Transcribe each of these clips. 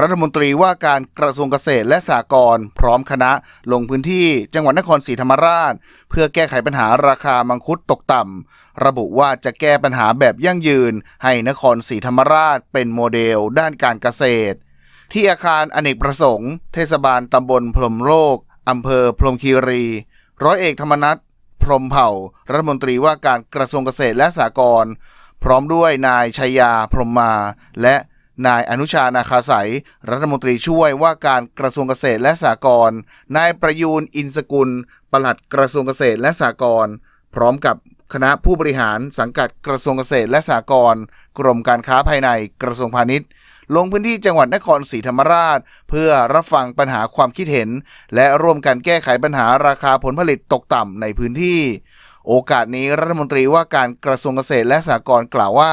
รัฐมนตรีว่าการกระทรวงเกษตรและสหกรณ์พร้อมคณะลงพื้นที่จังหวัดนครศรีธรรมราช เพื่อแก้ไขปัญหาราคามังคุดตกต่ำ ระบุว่าจะแก้ปัญหาแบบยั่งยืน ให้นครศรีธรรมราชเป็นโมเดลด้านการเกษตร ที่อาคารอเนกประสงค์ เทศบาลตำบลพรหมโลกอำเภอพรหมคีรี ร้อยเอกธรรมนัฐพรหมเผ่า รัฐมนตรีว่าการกระทรวงเกษตรและสหกรณ์พร้อมด้วยนายชัยยาพรหมมา และ นายอนุชานาคาสายรัฐมนตรีช่วยว่าการกระทรวงเกษตรและสหกรณ์นายประยูนอินสกุล ปลัดกระทรวงเกษตรและสหกรณ์พร้อมกับคณะผู้บริหารสังกัดกระทรวงเกษตรและสหกรณ์กรมการค้าภายในกระทรวงพาณิชย์ ลงพื้นที่จังหวัดนครศรีธรรมราช เพื่อรับฟังปัญหาความคิดเห็น และร่วมกันแก้ไขปัญหาราคาผลผลิตตกต่ำในพื้นที่ โอกาสนี้รัฐมนตรีว่าการกระทรวงเกษตรและสหกรณ์กล่าวว่า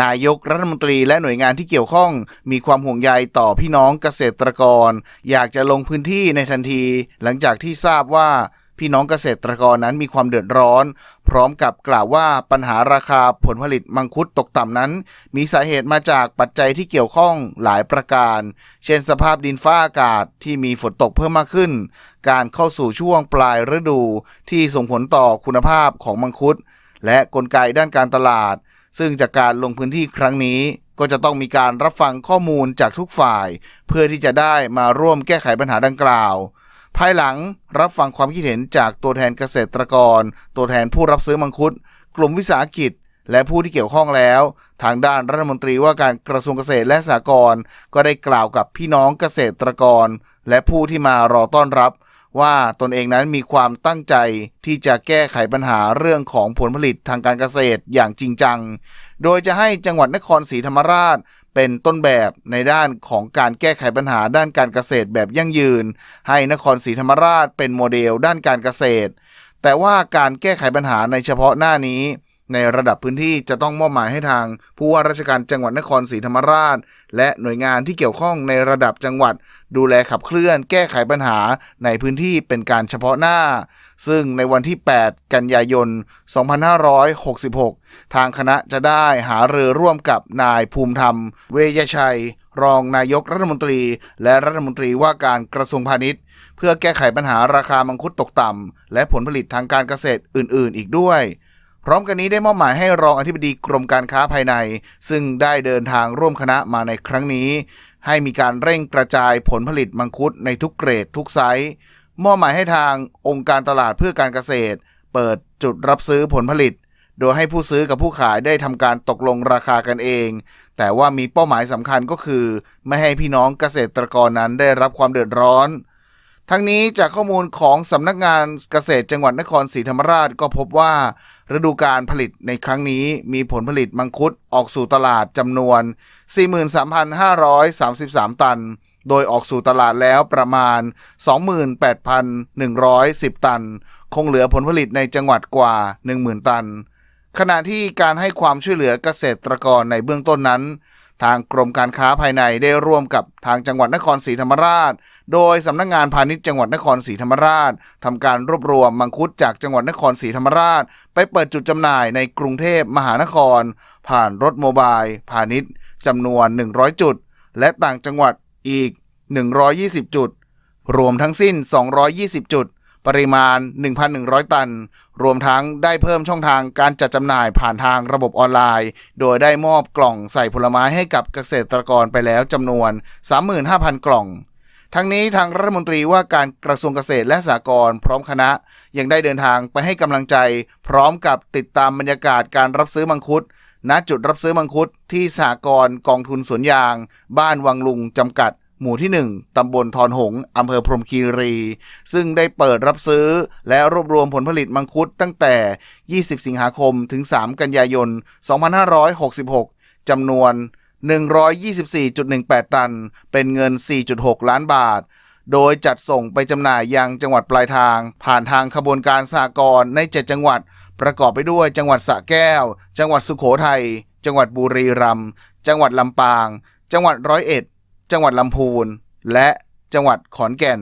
นายกรัฐมนตรีและหน่วยงานที่เกี่ยวข้องมีความห่วงใยต่อพี่น้องเกษตรกร อยากจะลงพื้นที่ในทันที หลังจากที่ทราบว่าพี่น้องเกษตรกรนั้นมีความเดือดร้อน พร้อมกับกล่าวว่าปัญหาราคาผลผลิตมังคุดตกต่ำนั้น มีสาเหตุมาจากปัจจัยที่เกี่ยวข้องหลายประการ เช่นสภาพดินฟ้าอากาศที่มีฝนตกเพิ่มมากขึ้น การเข้าสู่ช่วงปลายฤดูที่ส่งผลต่อคุณภาพของมังคุดและกลไกด้านการตลาด ซึ่งจากการลงพื้นที่ครั้งนี้ก็จะต้องมีการรับฟังข้อมูลจากทุกฝ่าย เพื่อที่จะได้มาร่วมแก้ไขปัญหาดังกล่าว ภายหลังรับฟังความคิดเห็นจากตัวแทนเกษตรกร ตัวแทนผู้รับซื้อมังคุด กลุ่มวิสาหกิจ และผู้ที่เกี่ยวข้องแล้ว ทางด้านรัฐมนตรีว่าการกระทรวงเกษตรและสหกรณ์ก็ได้กล่าวกับพี่น้องเกษตรกร และผู้ที่มารอต้อนรับ ว่าตนเองนั้นมีความตั้งใจที่จะแก้ไขปัญหาเรื่องของผลผลิตทางการเกษตรอย่างจริงจัง โดยจะให้จังหวัดนครศรีธรรมราชเป็นต้นแบบในด้านของการแก้ไขปัญหาด้านการเกษตรแบบยั่งยืน ให้นครศรีธรรมราชเป็นโมเดลด้านการเกษตร แต่ว่าการแก้ไขปัญหาในเฉพาะหน้านี้ ในระดับพื้นที่จะต้องมอบหมายให้ทาง ผู้ว่าราชการจังหวัดนครศรีธรรมราช และหน่วยงานที่เกี่ยวข้องในระดับจังหวัด ดูแลขับเคลื่อนแก้ไขปัญหาในพื้นที่เป็นการเฉพาะหน้า ซึ่งในวันที่ 8 กันยายน 2566 ทางคณะจะได้หารือร่วมกับนายภูมิธรรม เวยชัย รองนายกรัฐมนตรี และรัฐมนตรีว่าการกระทรวงพาณิชย์ เพื่อแก้ไขปัญหาราคามังคุดตกต่ำและผลผลิตทางการเกษตรอื่น ๆ อีกด้วย พร้อมกันนี้ได้มอบหมายให้รองอธิบดีกรมการค้าภายใน ซึ่งได้เดินทางร่วมคณะมาในครั้งนี้ ให้มีการเร่งกระจายผลผลิตมังคุดในทุกเกรดทุกไซส์มอบหมายให้ทางองค์การตลาดเพื่อการเกษตร เปิดจุดรับซื้อผลผลิต โดยให้ผู้ซื้อกับผู้ขายได้ทำการตกลงราคากันเอง แต่ว่ามีเป้าหมายสำคัญก็คือ ไม่ให้พี่น้องเกษตรกรนั้นได้รับความเดือดร้อน ทั้งนี้จากข้อมูลของสำนักงานเกษตรจังหวัดนครศรีธรรมราชก็พบว่า ฤดูการผลิตในครั้งนี้มีผลผลิตมังคุดออกสู่ตลาดจำนวน 43,533 ตัน โดยออกสู่ตลาดแล้วประมาณ 28,110 ตัน คงเหลือผลผลิตในจังหวัดกว่า 10,000 ตัน ขณะที่การให้ความช่วยเหลือเกษตรกรในเบื้องต้นนั้น ทางกรมการค้าภายในได้ร่วมกับทางจังหวัดนครศรีธรรมราช โดยสำนักงงานพาณิชย์จังหวัดนครศรีธรรมราชทำการรวบรวมมังคุดจากจังหวัดนครศรีธรรมราช ไปเปิดจุดจำหน่ายในกรุงเทพมหานคร ผ่านรถโมบายพาณิชย์จำนวน 100 จุด และต่างจังหวัดอีก 120 จุด รวมทั้งสิ้น 220 จุด ปริมาณ 1,100 ตัน รวมทั้งได้เพิ่มช่องทางการจัดจำหน่ายผ่านทางระบบออนไลน์ โดยได้มอบกล่องใส่ผลไม้ให้กับเกษตรกรไปแล้วจำนวน 35,000 กล่องทั้งนี้ทางรัฐมนตรีว่าการกระทรวงเกษตรและสหกรณ์พร้อมคณะ ยังได้เดินทางไปให้กำลังใจ พร้อมกับติดตามบรรยากาศการรับซื้อมังคุด ณจุดรับซื้อมังคุดที่สหกรณ์กองทุนสวนยาง บ้านวังลุงจำกัด หมู่ที่ 1 ตำบลทอนหง อำเภอพรมคีรี ซึ่งได้เปิดรับซื้อและรวบรวมผลผลิตมังคุดตั้งแต่ 20 สิงหาคมถึง 3 กันยายน 2566 จำนวน 124.18 ตัน เป็นเงิน 4.6 ล้านบาท โดยจัดส่งไปจำหน่ายยังจังหวัดปลายทาง ผ่านทางขบวนการสากลใน 7 จังหวัด ประกอบไปด้วยจังหวัดสระแก้ว จังหวัดสุโขทัย จังหวัดบุรีรัมย์ จังหวัดลำปาง จังหวัดร้อยเอ็ด จังหวัดลำพูน และจังหวัดขอนแก่น